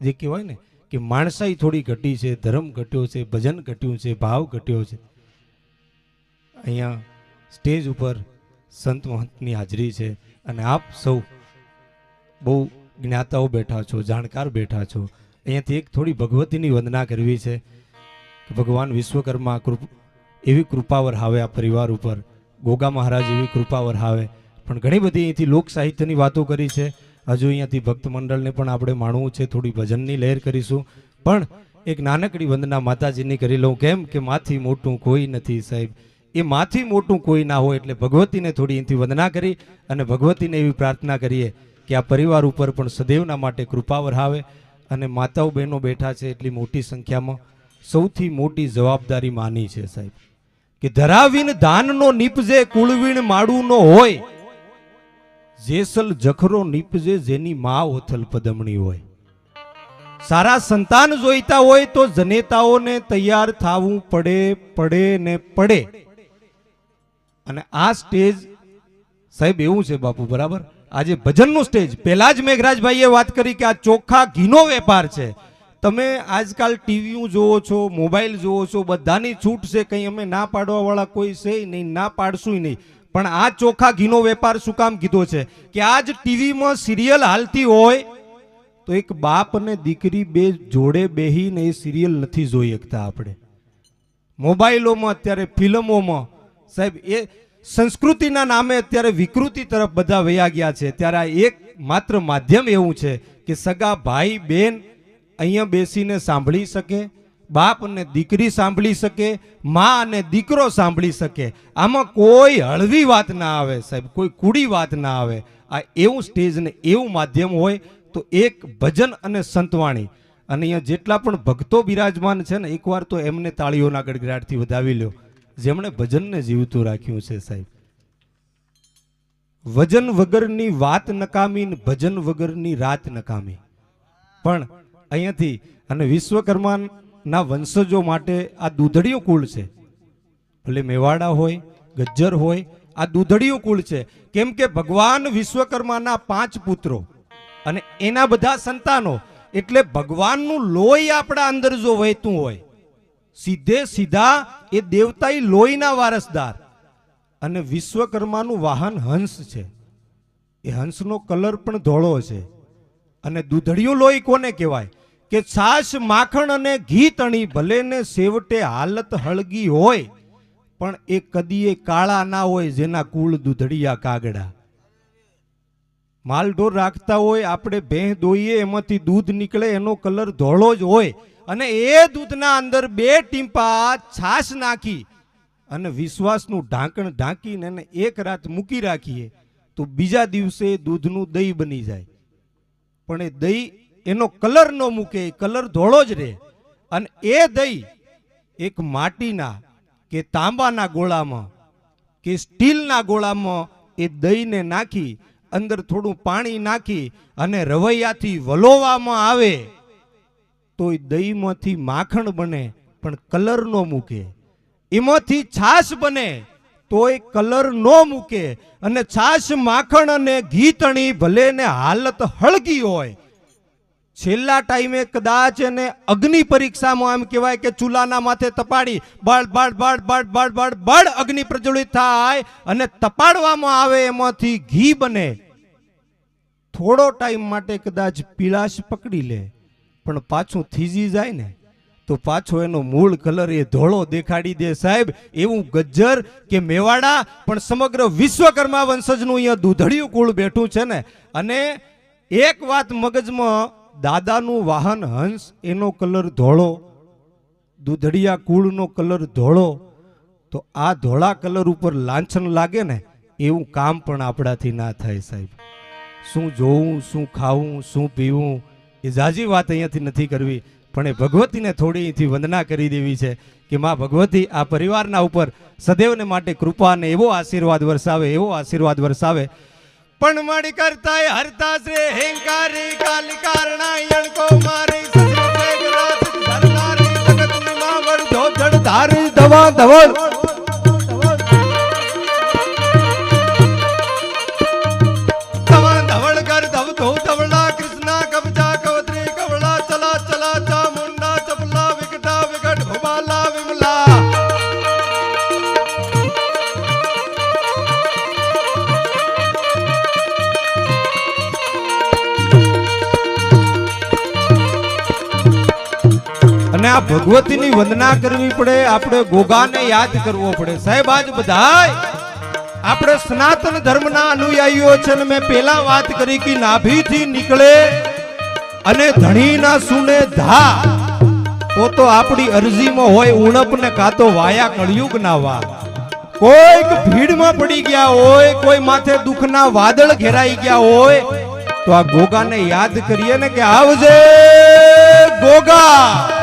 જે કહેવાય ને કે માણસાઈ થોડી ઘટી છે, ધર્મ ઘટ્યો છે, ભજન ઘટ્યું છે, ભાવ ઘટ્યો છે. અહીંયા સ્ટેજ ઉપર સંત મહંતની હાજરી છે અને આપ સૌ બહુ જ્ઞાતાઓ બેઠા છો, જાણકાર બેઠા છો. અહીંયાથી એક થોડી ભગવતીની વંદના કરવી છે કે ભગવાન વિશ્વકર્મા કૃપ, એવી કૃપા વરહાવે આ પરિવાર ઉપર. ગોગા મહારાજ એવી કૃપા વરહાવે પણ ઘણી બધી અહીંથી લોક સાહિત્યની વાતો કરી છે. હજુ અહીંયાથી ભક્ત મંડળને પણ આપણે માણવું છે, થોડી ભજનની લહેર કરીશું. પણ એક નાનકડી વંદના માતાજીની કરી લઉં. કેમ કે માથી મોટું કોઈ નથી સાહેબ. એ માથી મોટું કોઈ ના હોય એટલે ભગવતીને થોડી અહીંથી વંદના કરી અને ભગવતીને એવી પ્રાર્થના કરીએ કે આ પરિવાર ઉપર પણ સદૈવના માટે કૃપા વરહાવે અને માતાઓ બહેનો બેઠા છે એટલી મોટી સંખ્યામાં. સૌથી મોટી જવાબદારી માની છે સાહેબ. કે ધરાવીન દાનનો નીપજે કુળવીણ માડુનો હોય જેસલ જખરો નીપજે જેની મા ઓથલ પદમણી હોય. સારા સંતાન જોઈતા હોય તો જનેતાઓને તૈયાર થવું પડે પડે ને પડે. અને આ સ્ટેજ, સાહેબ એવું છે બાપુ, બરાબર? આજે ભજનનું સ્ટેજ. પહેલા જ મેઘરાજભાઈએ વાત કરી કે આ ચોખ્ખા ઘીનો વેપાર છે. તમે આજકાલ ટીવી જોવો છો, મોબાઈલ જોવો છો, બધાની છૂટ છે, કંઈ અમે ના પાડવાવાળા કોઈ છે નહીં, ના પાડશું નહીં. પણ આ ચોખા ઘીનો વેપાર શું કામ કીધો છે? કે આજ ટીવીમાં સિરિયલ હાલતી હોય તો એક બાપ અને દીકરી બે જોડે બેહીને એ સિરિયલ નથી જોઈ શકતા આપણે. મોબાઈલોમાં, અત્યારે ફિલ્મોમાં, સાહેબ, એ સંસ્કૃતિના નામે અત્યારે વિકૃતિ તરફ બધા વયા ગયા છે. ત્યારે આ એક માત્ર માધ્યમ એવું છે કે સગા ભાઈ, બેન અહીંયા બેસીને સાંભળી શકે બાપ અને દીકરી સાંભળી શકે, મા અને દીકરો સાંભળી શકે. આમાં કોઈ હળવી વાત ના આવે સાહેબ, કોઈ કુડી વાત ના આવે. આ એવું સ્ટેજ ને એવું માધ્યમ હોય તો એક ભજન અને સંતવાણી. અને અહીંયા જેટલા પણ ભક્તો બિરાજમાન છે ને, એકવાર તો એમને તાળીઓના ગડગડાટથી વધાવી લ્યો. જેમણે ભજનને જીવતું રાખ્યું છે સાહેબ. વજન વગરની વાત નકામી ભજન વગરની રાત નકામી. પણ અહીંયાથી, અને વિશ્વકર્માના વંશજો માટે આ દૂધડિયું કુળ છે. ભલે મેવાડા હોય, ગજ્જર હોય, આ દૂધડિયું કુળ છે. કેમ કે ભગવાન વિશ્વકર્માના પાંચ પુત્રો અને એના બધા સંતાનો, એટલે ભગવાનનું લોહી આપણા અંદર જો વહેતું હોય, સીધે સીધા એ દેવતાઈ લોહીના વારસદાર. અને વિશ્વકર્માનું વાહન હંસ છે. એ હંસનો કલર પણ ધોળો છે. અને દૂધડિયું લોહી કોને કહેવાય? કે છાશ માખણ અને ઘી તણી ભલે ને સેવટે હાલત હળગી હોય, પણ એ કદીએ કાળા ના હોય જેના કુળ દૂધડિયા કાગડા. માલઢોર રાખતા હોય, આપણે ભેં દોઈએ, એમાંથી દૂધ નીકળે, એનો કલર ધોળો જ હોય. અને એ દૂધના અંદર બે ટીમ્પા છાશ નાખી અને વિશ્વાસનું ઢાંકણ ઢાંકીને એને એક રાત મૂકી રાખીએ, તો બીજા દિવસે દૂધનું દહીં બની જાય. પણ એ દહીં એનો કલર ન મૂકે કલર ધોળો જ રહે. અને એ દહીં એક માટીના કે તાંબાના ગોળામાં કે સ્ટીલના ગોળામાં એ દહીંને નાખી, અંદર થોડું પાણી નાખી અને રવૈયાથી વલોવામાં આવે, તો એ દહીંમાંથી માખણ બને, પણ કલર ન મૂકે. એમાંથી છાશ બને, તો એ કલર ન મૂકે. અને છાશ, માખણ અને ઘી તણી ભલે ને હાલત હળગી હોય છેલ્લા ટાઈમે કદાચ એને અગ્નિ પરીક્ષામાં એમ કહેવાય કે ચૂલાના માથે તપાડી, બળ બળ બળ બળ બળ બળ બળ અગ્નિ પ્રજ્વલિત થાય અને તપાડવામાં આવે એમાંથી ઘી બને. થોડો ટાઈમ માટે કદાચ પીળાશ પકડી લે, પણ પાછું થીજી જાય ને, તો પાછો એનો મૂળ કલર એ ધોળો દેખાડી દે સાહેબ. એવું ગજ્જર કે મેવાડા, પણ સમગ્ર વિશ્વકર્મા વંશજનું અહીંયા દૂધળિયું કુળ બેઠું છે ને. અને એક વાત મગજમાં દાદાનું વાહન હંસ એનો કલર ધોળો, દૂધડિયા કુળનો કલર ધોળો, તો આ ધોળા કલર ઉપર લાંછન લાગે ને, એવું કામ પણ આપણાથી ના થાય સાહેબ. શું જોવું, શું ખાવું, શું પીવું, એ જાજી વાત અહીંયાથી નથી કરવી, પણ એ ભગવતીને થોડી અહીંથી વંદના કરી દેવી છે કે માં ભગવતી, આ પરિવારના ઉપર સદૈવને માટે કૃપા અને એવો આશીર્વાદ વરસાવે, એવો આશીર્વાદ વરસાવે પણ મળી કરતા હરતા શ્રી હેંકારી કાલી કારણાયણ કો મારી ધરતારી જગતમાં ધોધડ ધારી ધવા ધવળ અને આ ભગવતીની વંદના કરવી પડે, આપણે ગોગાને યાદ કરવો પડે. સાહેબ, આજ બધાય આપણે સનાતન ધર્મના અનુયાયીઓ છે ને મેં પેલા વાત કરી કે નાભીથી નીકળે અને ધણીના સુને ધા. તો તો આપણી અરજીમાં હોય ઉણપ ને કાતો વાયા કળિયુગ ના વા. કોઈક ભીડમાં પડી ગયા હોય, કોઈ માથે દુઃખના વાદળ ઘેરાઈ ગયા હોય, તો આ ગોગાને યાદ કરીએ ને કે આવજે ગોગા.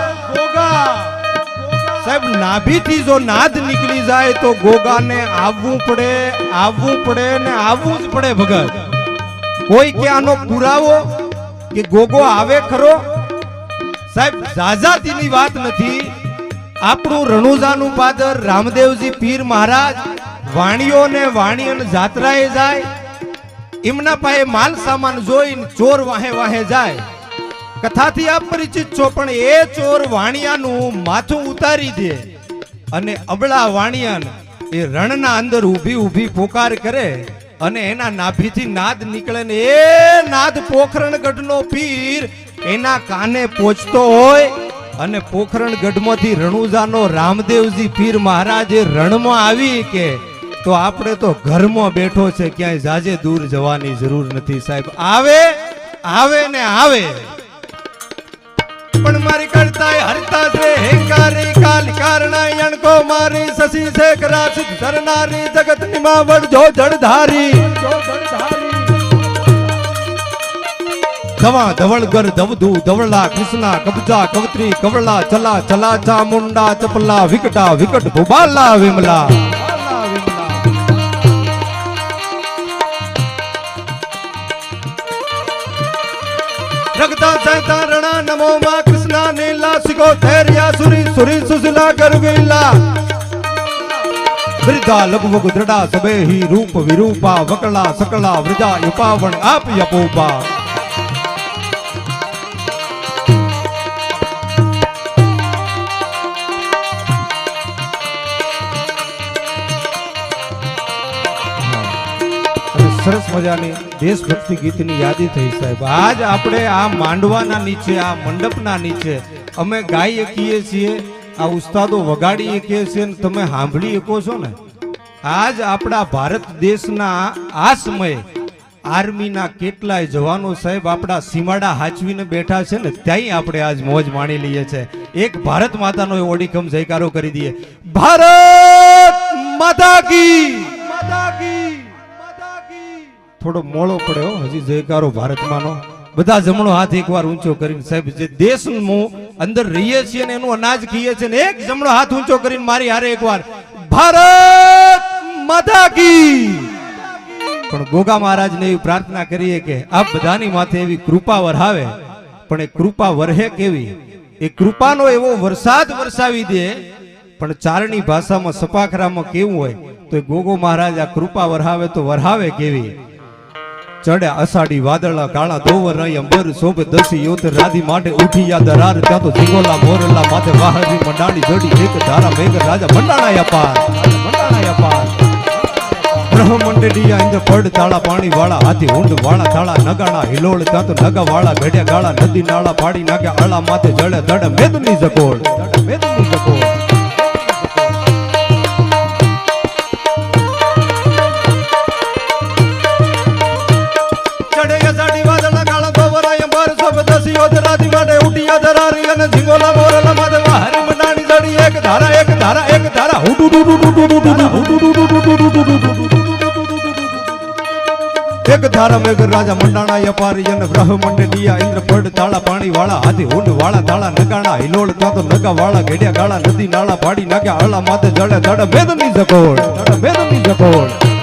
સાહેબ, નાભીથી જો નાદ નીકળી જાય તો ગોગાને આવવું પડે આવવું પડે ને આવવું જ પડે ભગત. કોઈ કે આનો પુરાવો કે ગોગો આવે ખરો? સાહેબ જાજાતીની વાત નથી. આપણું રણુજાનું પાદર રામદેવજી પીર મહારાજ વાણીઓ ને વાણીયન જાત્રાએ જાય. એમના પાસે માલ સામાન જોઈને ચોર વાહે વાહે જાય. કથાથી આપ છો, પણ એ ચોર વાણિયાનું માથું ઉતારી દે અને અબળા વાણિયાન એ રણના અંદર ઊભી ઊભી પોકાર કરે અને એના નાભીથી નાદ નીકળે ને એ નાદ પોખરણગઢનો પીર એના કાને પહોંચતો હોય અને પોખરણગઢમાંથી રણુજાનો રામદેવજી પીર મહારાજે રણમાં આવી કે તો આપણે તો ઘરમાં બેઠો છે, ક્યાંય જાજે દૂર જવાની જરૂર નથી સાહેબ. આવે આવે ને આવે. પણ મારી કરતાય હરતા છે. હેંકારી કાલ કારણા યણકો મારી સસી શેખરા સિદ્ધ ધરનારી જગત નિમાવડ જો જળધારી. ધવા ધવળગર ધવધુ ધવળા કૃષ્ણા કબજા કવત્રી કવળા ચલા ચલા ચામુંડા ચપલા વિકટા વિકટ ભુબાલા વિમલા. રગતા સહતા રણા નમો ધૈર્યા સુરી સુરી સુશીલા ગરવીલા વૃદ્ધા લઘુવગુ દ્રડા સબે હિ રૂપ વિરૂપા વકળા સકળા વૃજા યુપાવણ આપ યપોપા સરસ મજાની દેશભક્તિ ગીતની યાદી થઈ સાહેબ આજ આપણે આ માંડવાના નીચે આ મંડપના નીચે અમે ગાઈ શકીએ છીએ, આ ઉસ્તાદો વગાડી શકીએ છીએ ને તમે સાંભળી શકો છો ને. આજ આપણા ભારત દેશના આ સમયે આર્મીના કેટલાય જવાનો સાહેબ આપણા સીમાડા હાચવીને બેઠા છે ને, ત્યાંય આપણે આજ મોજ માણી લઈએ છે. એક ભારત માતાનો ઓડીખમ જયકારો કરી દઈએ. ભારત માતા કી! થોડો મોળો પડ્યો હજી જયકારો ભારતમાંનો. બધા જમણો હાથ એકવાર ઊંચો કરીને, સાહેબ, જે દેશનું અંદર રહીએ છીએ ને એનું અનાજ ખાઈએ છીએ ને એક જમણો હાથ ઊંચો કરીને મારી હારે એકવાર, ભારત માતા કી! પણ ગોગા મહારાજને એવી પ્રાર્થના કરીએ કે આપ બધાની માથે એવી કૃપા વરહાવે. પણ એ કૃપા વરહે કેવી? એ કૃપાનો એવો વરસાદ વરસાવી દે. પણ ચારણી ભાષામાં, સપાખરામાં કેવું હોય? તો ગોગો મહારાજ આ કૃપા વરહાવે તો વરહાવે કેવી? ચડ્યા અષાઢી વાદળા, કાળા ધોવર, અંબર, શોભ, દસી યોધ રાધી માટે ઉઠી દરાર ત્યાં તો જીગોલા મોરલા માથે વાહરી મંડાણી જોડી, એક, ધારા, મેઘ, રાજા મંડાણા અપાર મંડાણા અપાર. બ્રહ્મંડળીયા ઇન્દ્ર, પડ તાળા પાણી વાળા, હાથી ઊંડ વાળા તાળા નગાણા, હિલોળ ત્યાં તો નગા વાળા, ઘડ્યા, ગાળા, નદી, નાળા, પાડી નાખ્યા આળા માથે, જળે, ધડ, મેદની જકોળ મેદની જકોળ. ઉનાથી માટે ઉટિયા ધરારી અને ઝીંગોલા બોરેલા માટે વાહરી મંડાણી જડી એક ધારા એક ધારા એક ધારા હુડુ ડુ ડુ ડુ ડુ ડુ હુડુ ડુ ડુ ડુ ડુ ડુ ડુ એક ધારા મેઘ રાજા મંડાણા યપારી અને ગ્રહ મંડલિયા ઇન્દ્ર પડ તાળા પાણી વાળા હાથી હુંડ વાળા તાળા નગાણા હિલોળ તો નગા વાળા ઘેડિયા ગાળા નદી નાળા પાડી નાખ્યા હળા માથે જડે જડે મેદની જકોળ મેદની જકોળ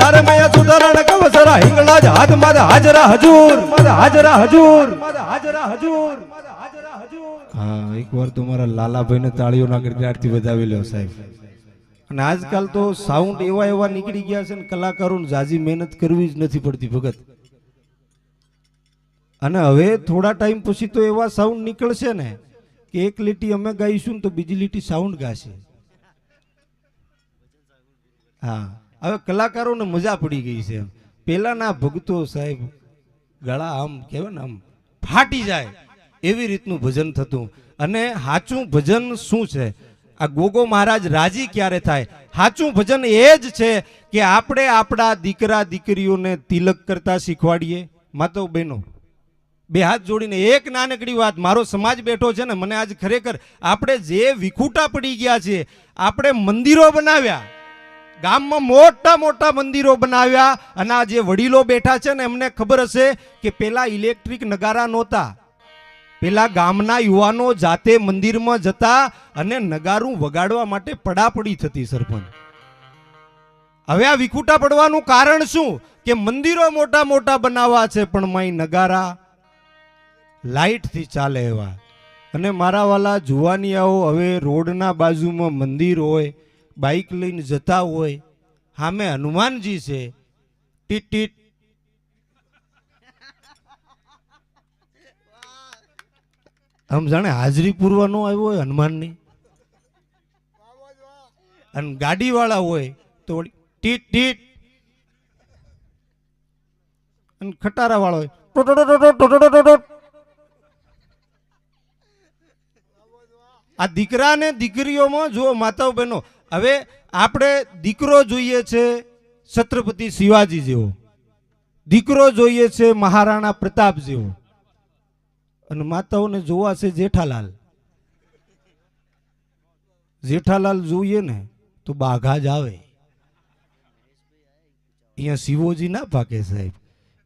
મયા સુધારણ કવસરા હિંગળાજ હાથ માદ હાજરા હજૂર, મારા હાજરા હજૂર, મારા હાજરા હજૂર હા, એકવાર તો મારા લાલાભાઈને તાળીઓના ગડગડાટથી વધાવી લ્યો સાહેબ. અને આજકાલ તો સાઉન્ડ એવા એવા નીકળી ગયા છે ને કલાકારોને જાજી મહેનત કરવી જ નથી પડતી ભગત. અને હવે થોડા ટાઈમ પછી તો એવા સાઉન્ડ નીકળશે ને કે એક લીટી અમે ગાઈશું ને તો બીજી લીટી સાઉન્ડ ગાશે. હા. હવે કલાકારોને મજા પડી ગઈ છે. પેલાના ભક્તો સાહેબ ગળા આમ કહેવાય ને આમ ફાટી જાય એવી રીતનું ભજન થતું. અને સાચું ભજન શું છે? આ ગોગો મહારાજ રાજી ક્યારે થાય? સાચું ભજન એ જ છે કે આપણે આપણા દીકરા દીકરીઓને તિલક કરતા શીખવાડીએ. માતો બહેનો, બે હાથ જોડીને એક નાનકડી વાત. મારો સમાજ બેઠો છે ને, મને આજ ખરેખર આપણે જે વિખૂટા પડી ગયા છે, આપણે મંદિરો બનાવ્યા. ગામમાં મોટા મોટા મંદિરો બનાવ્યા અને આ જે વડીલો બેઠા છે ને, એમને ખબર હશે કે પેલા ઇલેક્ટ્રિક નગારા નહોતા. પેલા ગામના યુવાનો જાતે મંદિરમાં જતા અને નગારું વગાડવા માટે પડાપડી થતી સરપંચ. હવે આ વિખૂટા પડવાનું કારણ શું? કે મંદિરો મોટા મોટા બનાવવા છે, પણ માય નગારા લાઇટથી ચાલે એવા. અને મારા વાલા જુવાનિયાઓ હવે રોડના બાજુમાં મંદિર હોય બાઇક લઈને જતા હોય સામે હનુમાનજી છે, ટીટ ટીટ. આમ જાણે હાજરી પૂરવા આવ્યો હોય હનુમાનની. અને ગાડીવાળા હોય તો ટીટ ટીટ. અને ખટારા વાળો હોય આ દીકરા ને દીકરીઓમાં જો માતાઓ બહેનો હવે આપણે દીકરો જોઈએ છે છત્રપતિ શિવાજી જેવો દીકરો જોઈએ છે મહારાણા પ્રતાપ જેવો અને માતાઓને જોવા છે જેઠાલાલ. જેઠાલાલ જોઈએ ને તો બાઘા જ આવે. અહીંયા શિવોજી ના પાકે સાહેબ.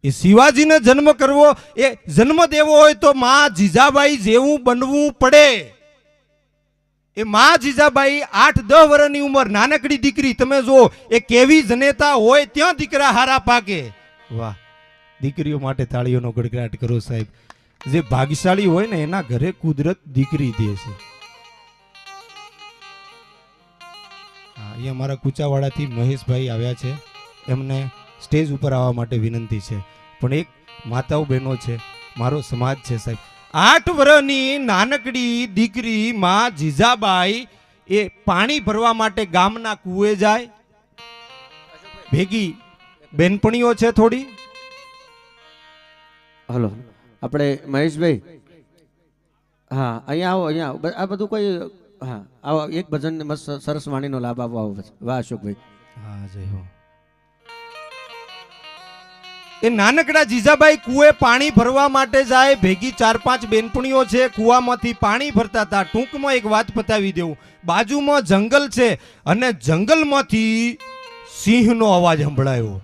એ શિવાજીને જન્મ કરવો, એ જન્મ દેવો હોય તો માં જીજાબાઈ જેવું બનવું પડે. એ મા જીજાબાઈ આઠ, દસ વર્ષની ઉંમર, નાનકડી દીકરી, તમે જો એ કેવી જનેતા હોય, ત્યાં દીકરા હારા પાકે. વાહ, દીકરીઓ માટે તાળીઓનો ગડગડાટ કરો સાહેબ. જે ભાગ્યશાળી હોય ને, એના ઘરે કુદરત દીકરી દે છે. હા, અહીંયા મારા કુચાવાડાથી મહેશભાઈ આવ્યા છે. એમને સ્ટેજ ઉપર આવવા માટે વિનંતી છે. પણ એક માતાઓ બહેનો છે. મારો સમાજ છે સાહેબ. આઠ વર્ષની નાનકડી દીકરી માં જીજાબાઈ એ પાણી ભરવા માટે ગામના કૂએ જાય. ભેગી બેનપણીઓ છે થોડી. હલો આપણે મહેશભાઈ. હા અહીંયા આવો અહીંયા આવો. આ બધું કોઈ હા આવો એક ભજન મસ્ત સરસ વાણીનો લાભ આપો આવો વાહ અશોકભાઈ. હા જય હો. એ નાનકડા જીજાબાઈ કુએ પાણી ભરવા માટે જાય, ભેગી ચાર પાંચ બેનપણીઓ છે, કુવામાંથી પાણી ભરતા હતા. ટૂંકમાં એક વાત પતાવી દેવું બાજુમાં જંગલ છે અને જંગલમાંથી સિંહનો અવાજ સંભળાયો.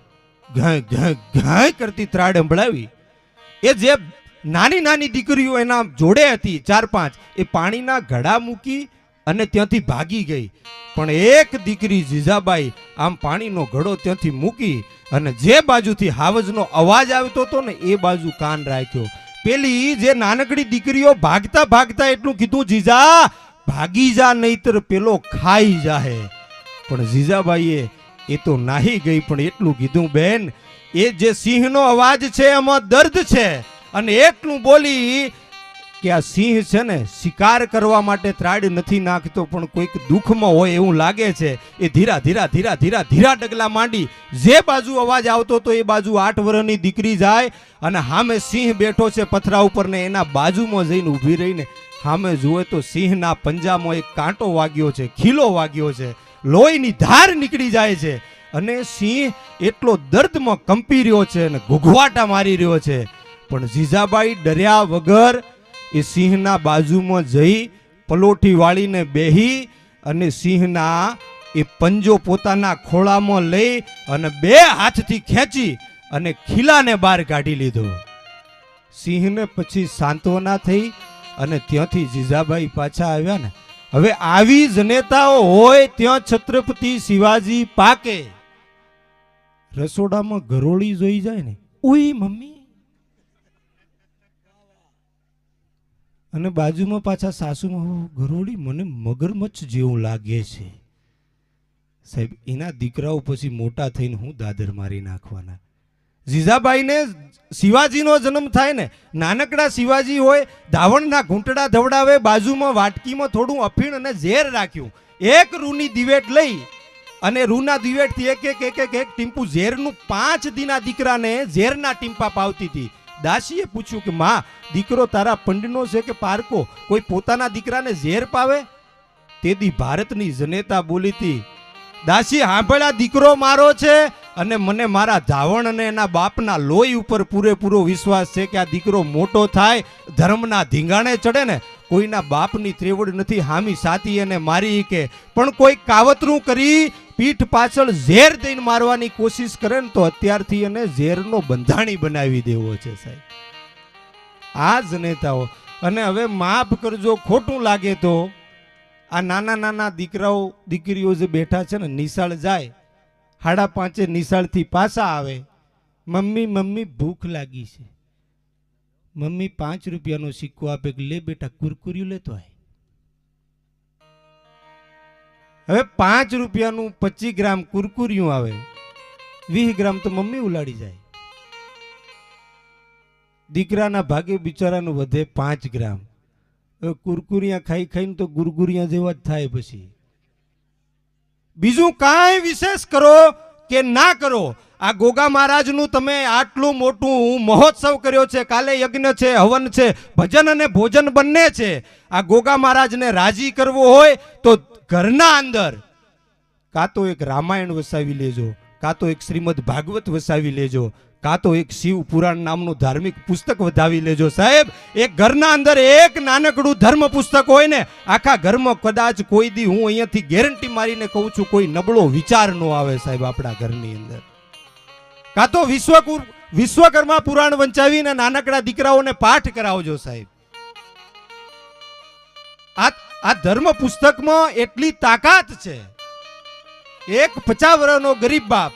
ઘાય ઘાય ઘાય કરતી ત્રાડ સંભળાવી. એ જે નાની નાની દીકરીઓ એના જોડે હતી, ચાર પાંચ, એ પાણીના ઘડા મૂકી અને ત્યાંથી ભાગી ગઈ. પણ એક દીકરી જીજાબાઈ આમ પાણીનો ઘડો ત્યાંથી મૂકી અને જે બાજુથી હાવજનો અવાજ આવતો હતો ને એ બાજુ કાન રાખ્યો. પેલી જે નાનકડી દીકરીઓ ભાગતા ભાગતા એટલું કીધું, જીજા, ભાગી જા નહીતર પેલો ખાઈ જાહે. પણ જીજાબાઈએ એ તો નાહી ગઈ, પણ એટલું કીધું, બેન, એ જે સિંહનો અવાજ છે, એમાં દર્દ છે. અને એટલું બોલી કે આ સિંહ છે ને શિકાર કરવા માટે ત્રાડ નથી નાખતો, પણ કોઈક દુઃખમાં હોય એવું લાગે છે, એ ધીરા ધીરા ધીરા ધીરા ધીરા ડગલા માંડી, જે બાજુ અવાજ આવતો તો એ બાજુ આઠ વર્ષની દીકરી જાય અને સામે સિંહ બેઠો છે પથરા ઉપર ને એના બાજુમાં જઈને ઊભી રહીને સામે જુએ તો સિંહના પંજામાં એક કાંટો વાગ્યો છે, ખીલો વાગ્યો છે, લોહીની ધાર નીકળી જાય છે અને સિંહ એટલો દર્દમાં કંપી રહ્યો છે અને ઘૂઘવાટા મારી રહ્યો છે. પણ જીજાબાઈ ડર્યા વગર એ સિંહના બાજુમાં જઈ પલોઠી વાળીને બેહી અને સિંહના એ પંજો પોતાના ખોળામાં લઈ અને બે હાથથી ખેંચી અને ખીલાને બહાર કાઢી લીધો. સિંહને પછી સાંત્વના થઈ અને ત્યાંથી જીજાબાઈ પાછા આવ્યા ને. હવે આવી જનેતાઓ હોય ત્યાં છત્રપતિ શિવાજી પાકે. રસોડામાં ગરોળી જોઈ જાય ને. ઉઈ મમ્મી અને બાજુમાં પાછા સાસુમાં "ઓહ, ગરોળી મને મગરમચ્છ જેવું લાગે છે. સાહેબ એના દીકરાઓ પછી મોટા થઈને હું દાદર મારી નાખવાના. જીજાબાઈને શિવાજીનો જન્મ થાય ને નાનકડા શિવાજી હોય ધાવણના ઘૂંટડા ધવડાવે બાજુમાં વાટકીમાં થોડું અફીણ અને ઝેર રાખ્યું. એક રૂની દિવેટ લઈ અને રૂના દિવેટથી એક એક એક એક ટીમ્પુ ઝેરનું પાંચ દીના દીકરાને ઝેરના ટીમ્પા પાવતી હતી. દાસીએ પૂછ્યું કે, માં, દીકરો તારા પંડનો છે કે પારકો? કોઈ પોતાના દીકરાને ઝેર પાવે? તેથી ભારતની જનેતા બોલી હતી દાસી હાંભળ્યા, દીકરો મારો છે અને મને મારા ધાવણ અને એના બાપના લોહી ઉપર પૂરેપૂરો વિશ્વાસ છે કે આ દીકરો મોટો થાય, ધર્મના ધીંગાણે ચડે ને કોઈના બાપની ત્રેવડ નથી, હામી સાતી અને મારી કે, પણ કોઈ કાવતરું કરી, પીઠ પાછળ ઝેર દઈને મારવાની કોશિશ કરે ને તો અત્યારથી એને ઝેરનો બંધાણી બનાવી દેવો છે સાહેબ. આ જ નેતાઓ. અને હવે માફ કરજો, ખોટું લાગે તો આ નાના નાના દીકરાઓ, દીકરીઓ જે બેઠા છે ને, નિશાળ જાય સાડા પાંચે નિશાળથી પાછા આવે, મમ્મી મમ્મી, ભૂખ લાગી છે. મમ્મી પાંચ રૂપિયાનો સિક્કો આપે લે બેટા, કુરકુર્યું લેતો આય. હવે પાંચ રૂપિયાનું પચીસ ગ્રામ કુરકુરિયું આવે, વીસ ગ્રામ તો મમ્મી ઉલાડી જાય. દીકરાના ભાગે બિચારાનું વધે પાંચ ગ્રામ. હવે કુરકુરિયા ખાઈ ખાઈને તો ગુરગુરિયા જેવા જ થાય પછી. બીજું કાંઈ વિશેષ કરો કે ના કરો આ ગોગા મહારાજનું તમે આટલું મોટું મહોત્સવ કર્યો છે, કાલે યજ્ઞ છે, હવન છે, ભજન અને ભોજન બંને છે. આ ગોગા મહારાજને રાજી કરવો હોય તો ઘરના અંદર કાં તો એક રામાયણ વસાવી લેજો, કાં તો એક શ્રીમદ ભાગવત વસાવી લેજો, કાં તો એક શિવ પુરાણ નામનું ધાર્મિક પુસ્તક વધાવી લેજો. સાહેબ, એક ઘરના અંદર એક નાનકડું ધર્મ પુસ્તક હોય ને, આખા ઘરમાં કદાચ કોઈ દી હું અહીંયાથી ગેરંટી મારીને કહું છું, કોઈ નબળો વિચાર ન આવે સાહેબ આપણા ઘરની અંદર. કાં તો વિશ્વ વિશ્વકર્મા પુરાણ વંચાવીને નાનકડા દીકરાઓને પાઠ કરાવજો સાહેબ. આ ધર્મ પુસ્તકમાં એટલી તાકાત છે. એક પચાસ વર્ષનો ગરીબ બાપ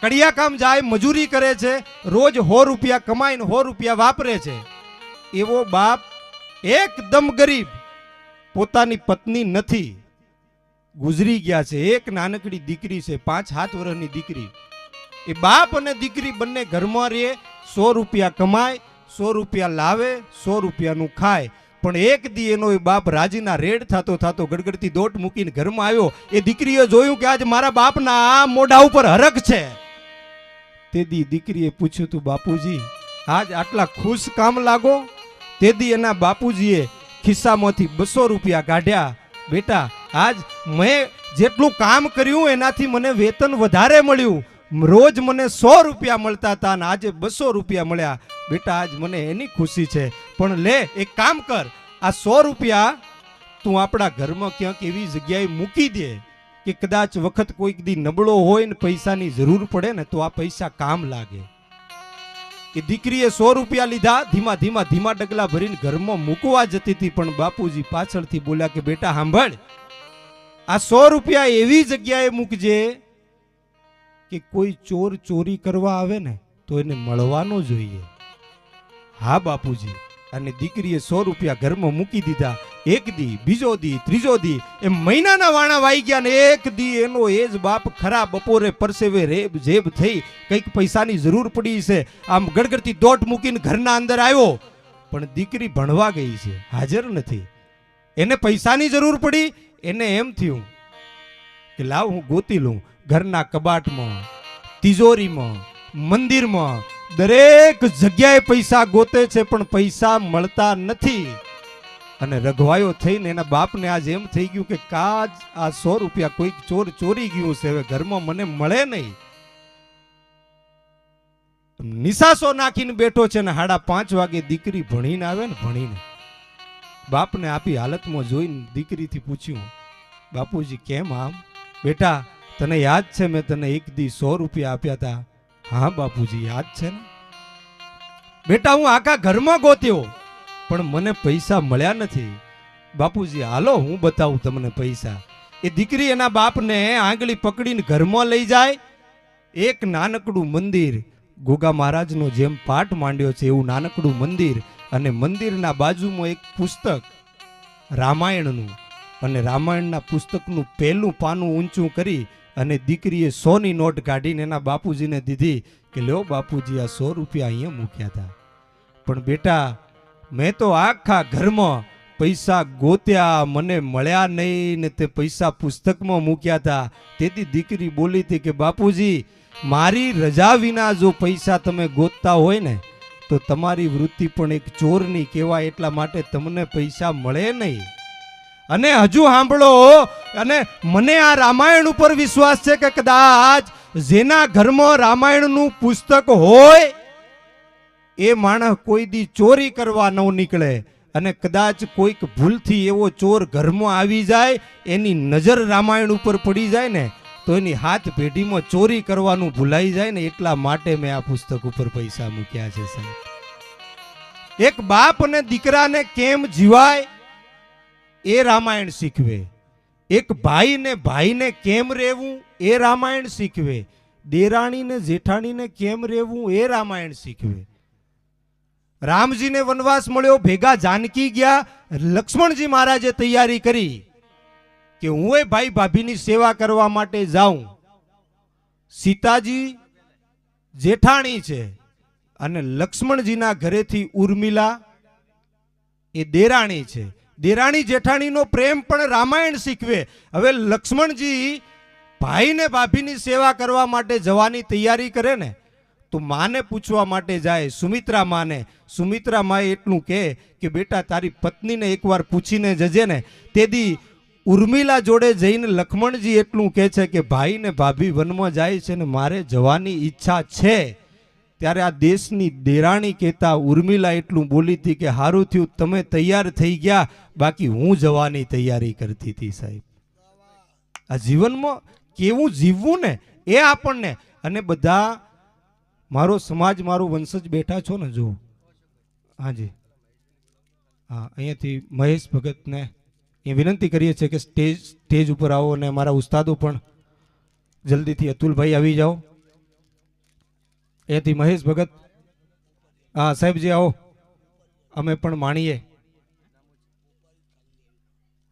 કડિયા કામ જાય, મજૂરી કરે છે, રોજ સો રૂપિયા કમાઈને સો રૂપિયા વાપરે છે. એવો બાપ એકદમ ગરીબ, પોતાની પત્ની નથી. ગુજરી ગયા છે. એક નાનકડી દીકરી છે, પાંચ, સાત વર્ષની દીકરી. એ બાપ અને દીકરી બંને ઘરમાં રહે સો રૂપિયા કમાય, સો રૂપિયા લાવે, સો રૂપિયાનું ખાય. પણ એક દી એનો એ બાપ રાજીના રેડ થતો થતો ગડગડતી દોટ મૂકીને ઘરમાં આવ્યો. એ દીકરીએ જોયું કે આજ મારા બાપના આ મોઢા ઉપર હરખ છે. તે દી દીકરીએ પૂછ્યું, તું બાપુજી, આજ આટલા ખુશ કામ લાગો? તે દી એના બાપુજીએ ખિસ્સામાંથી બસો રૂપિયા કાઢ્યા. બેટા, આજ મેં જેટલું કામ કર્યું એનાથી મને વેતન વધારે મળ્યું. રોજ મને સો રૂપિયા મળતા હતા અને આજે બસો રૂપિયા મળ્યા. બેટા, આજ મને એની ખુશી છે. પણ લે, એક કામ કર. આ સો રૂપિયા તું આપણા ઘરમાં ક્યાંક એવી જગ્યાએ મૂકી દે કે કદાચ વખત કોઈક દી નબળો હોય ને પૈસાની જરૂર પડે ને તો આ પૈસા કામ લાગે. એ દીકરીએ સો રૂપિયા લીધા, ધીમા ધીમા ધીમા ડગલા ભરીને ઘરમાં મૂકવા જતી હતી, પણ બાપુજી પાછળથી બોલ્યા કે, બેટા, સાંભળ. આ સો રૂપિયા એવી જગ્યાએ મૂકજે કે કોઈ ચોર ચોરી કરવા આવે ને, તો એને મળવાનો જોઈએ. હા, બાપુજી. અને દીકરીએ સો રૂપિયા ઘરમાં મૂકી દીધા. એક દી, બીજો દી, ત્રીજો દી. એ મહિનાના વાણા વાઈ ગયા ને એક દી એનો એ જ બાપ ખરા બપોરે પરસેવે રેબ જેબ થઈ. કંઈક પૈસાની જરૂર પડી છે. આમ ગડગડતી દોટ મૂકીને ઘરના અંદર આવ્યો. પણ દીકરી ભણવા ગઈ છે. હાજર નથી. એને પૈસાની જરૂર પડી. એને એમ થયું કે લાવ હું ગોતી લઉં ઘરના કબાટમાં, તિજોરીમાં, મંદિરમાં. દરેક જગ્યાએ પૈસા ગોતે છે, પણ પૈસા મળતા નથી. અને રઘવાયો થઈને એના બાપને આજ એમ થઈ ગયું કે કાજ આ સો રૂપિયા કોઈક ચોર ચોરી ગયું છે હવે ઘરમાં મને મળે નહીં. નિશાસો નાખીને બેઠો છે ને હાડા પાંચ વાગે દીકરી ભણીને આવે ને, ભણીને. બાપને આપી હાલતમાં જોઈને દીકરીથી પૂછ્યું, બાપુજી, કેમ આમ? બેટા, તને યાદ છે મેં તને એક દી સો રૂપિયા આપ્યા હતા હા, બાપુજી, યાદ છે ને? બેટા, હું આખા ઘરમાં ગોત્યો, પણ મને પૈસા મળ્યા નથી. બાપુજી, હાલો, હું બતાવું તમને પૈસા. એ દીકરી એના બાપને આંગળી પકડીને ઘરમાં લઈ જાય. એક નાનકડું મંદિર. ગોગા મહારાજનો જેમ પાઠ માંડ્યો છે એવું નાનકડું મંદિર અને મંદિરના બાજુમાં એક પુસ્તક, રામાયણનું. અને રામાયણના પુસ્તકનું પહેલું પાનું ઊંચું કરી અને દીકરીએ સોની નોટ કાઢીને એના બાપુજીને દીધી કે લ્યો બાપુજી, આ સો રૂપિયા અહીંયા મૂક્યા હતા પણ બેટા, મેં તો આખા ઘરમાં પૈસા ગોત્યા, મને મળ્યા નહીં ને તે પૈસા પુસ્તકમાં મૂક્યા હતા તેથી દીકરી બોલી હતી કે, બાપુજી, મારી રજા વિના જો પૈસા તમે ગોતતા હોય ને, તો તમારી વૃત્તિ પણ એક ચોરની કહેવાય એટલા માટે તમને પૈસા મળે નહીં. અને હજુ સાંભળો, અને મને આ રામાયણ ઉપર વિશ્વાસ છે કે કદાચ જેના ઘરમાં રામાયણનું પુસ્તક હોય, એ માણસ કોઈ દી ચોરી કરવા ન નીકળે. અને કદાચ કોઈક ભૂલથી એવો ચોર ઘરમાં આવી જાય, એની નજર રામાયણ ઉપર પડી જાય ને, તો એની હાથ પેઢીમાં ચોરી કરવાનું ભૂલાઈ જાય ને, એટલા માટે મેં આ પુસ્તક ઉપર પૈસા મૂક્યા છે, સાહેબ. એક બાપ અને દીકરાને કેમ જીવાય? એ રામાયણ શીખવે. એક ભાઈને ભાઈને કેમ રહેવું એ રામાયણ શીખવે. દેરાણીને જેઠાણીને કેમ રહેવું એ રામાયણ શીખવે. રામજીને વનવાસ મળ્યો, ભેગા જાનકી ગયા, લક્ષ્મણજી મહારાજે તૈયારી કરી કે હું એ ભાઈ ભાભીની સેવા કરવા માટે જાઉં. સીતાજી જેઠાણી છે અને લક્ષ્મણજીના ઘરેથી ઉર્મિલા એ દેરાણી છે. દેરાણી જેઠાણીનો પ્રેમ પણ રામાયણ શીખવે. હવે લક્ષ્મણજી ભાઈને ભાભીની સેવા કરવા માટે જવાની તૈયારી કરે ને, તો માને પૂછવા માટે જાય, સુમિત્રા માને? સુમિત્રા માએ એટલું કહે કે, બેટા, તારી પત્નીને એકવાર પૂછીને જજે ને. તેદી ઉર્મિલા જોડે જઈને લક્ષ્મણજી એટલું કહે છે કે ભાઈ ને ભાભી વનમાં જાય છે ને, મારે જવાની ઈચ્છા છે. ત્યારે આ દેશની દેરાણી કહેતા ઉર્મિલા એટલું બોલી હતી કે, હારું થયું, તમે તૈયાર થઈ ગયા, બાકી હું જવાની તૈયારી કરતી હતી, સાહેબ. આ જીવનમાં કેવું જીવવું ને, એ આપણને. અને બધા, મારો સમાજ, મારો વંશજ બેઠા છો ને જો. હાજી હા, અહીંયાથી મહેશ ભગતને એ વિનંતી કરીએ છીએ કે સ્ટેજ સ્ટેજ ઉપર આવો અને મારા ઉસ્તાદો પણ જલ્દીથી અતુલભાઈ આવી જાઓ. અહીંયાથી મહેશ ભગત, હા, સાહેબજી આવો. અમે પણ માણીએ.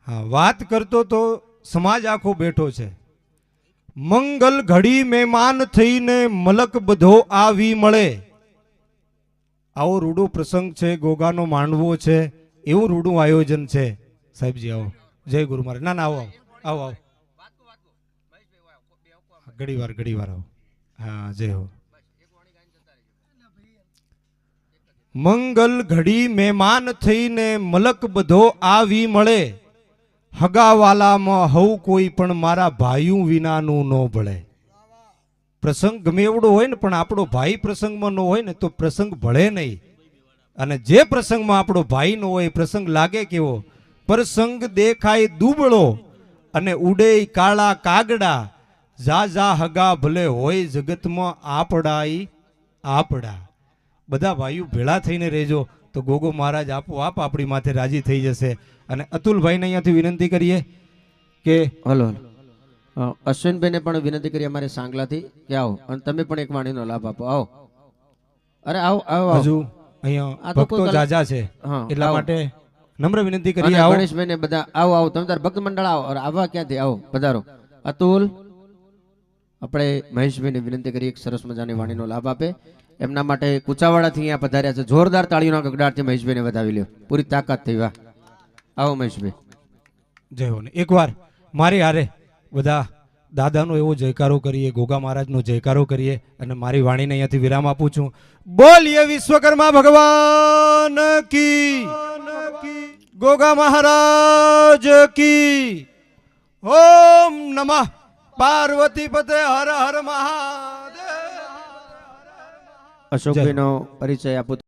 હા, વાત કરતો તો સમાજ આખો બેઠો છે. મંગલ ઘડી મહેમાન થઈને મલક બધો આવી મળે. આવો રૂડો પ્રસંગ છે, ગોગાનો માંડવો છે, એવું રૂડું આયોજન છે. સાહેબજી આવો. જય ગુરુ મહારાજ. ના ના, આવો આવો આવો. આવો ઘડી વાર ઘડી વાર આવો. હા, જય હો. મંગલ ઘડી મહેમાન થઈને મલક બધો આવી મળે. હગાવાલામાં હવ કોઈ પણ મારા ભાઈયું વિનાનું ન ભળે. પ્રસંગ ગમે એવડો હોય ને, પણ આપણો ભાઈ પ્રસંગમાં ન હોય ને, તો પ્રસંગ ભળે નહીં. અને જે પ્રસંગમાં આપણો ભાઈ ન હોય પ્રસંગ લાગે કેવો? પ્રસંગ દેખાય દુબળો અને ઉડે કાળા કાગડા. જા જા હગા ભલે હોય જગતમાં આપડાઈ આપડા. બધા ભાઈઓ ભેળા થઈને રહેજો. તો ગોગો મહારાજ આપોઆપ આપણી માથે રાજી થઈ જશે. અને અતુલભાઈને અહીંયાથી વિનંતી કરીએ કે હલો અશ્વિનભાઈને પણ વિનંતી કરી અમારે સાંગલાથી કે આવો અને તમે પણ એક વાણીનો લાભ આપો. આવો. અરે આવો આવો. હજુ આ અહીંયા ભક્તો જાજા છે. એટલા માટે નમ્ર વિનંતી કરીએ આવો. ગણેશભાઈને બધા આવો આવો તમે તાર ભક્ત મંડળ આવો. અરે આવા ક્યાંથી? આવો પધારો. અતુલ આપણે મહેશભાઈને વિનંતી કરીએ એક સરસ મજાની વાણીનો લાભ આપે. એમના માટે કુચાવાડાથી અહીંયા પધાર્યા છે. જોરદાર તાળીઓના ગગડાટથી મહેશભાઈને વધાવી લ્યો. પૂરી તાકાત થઈ, વાહ. આવો મહેશભાઈ. જય હો ને. એકવાર મારી હારે બધા દાદાનો એવો જયકારો કરીએ, ગોગા મહારાજનો જયકારો કરીએ અને મારી વાણીને અહીંયાથી વિરામ આપું છું. બોલીએ વિશ્વકર્મા ભગવાન કી. ગોગા મહારાજ કી. ઓમ નમઃ. પાર્વતી પતે હર હર મહાદેવ. અશોકભાઈનો પરિચય આપું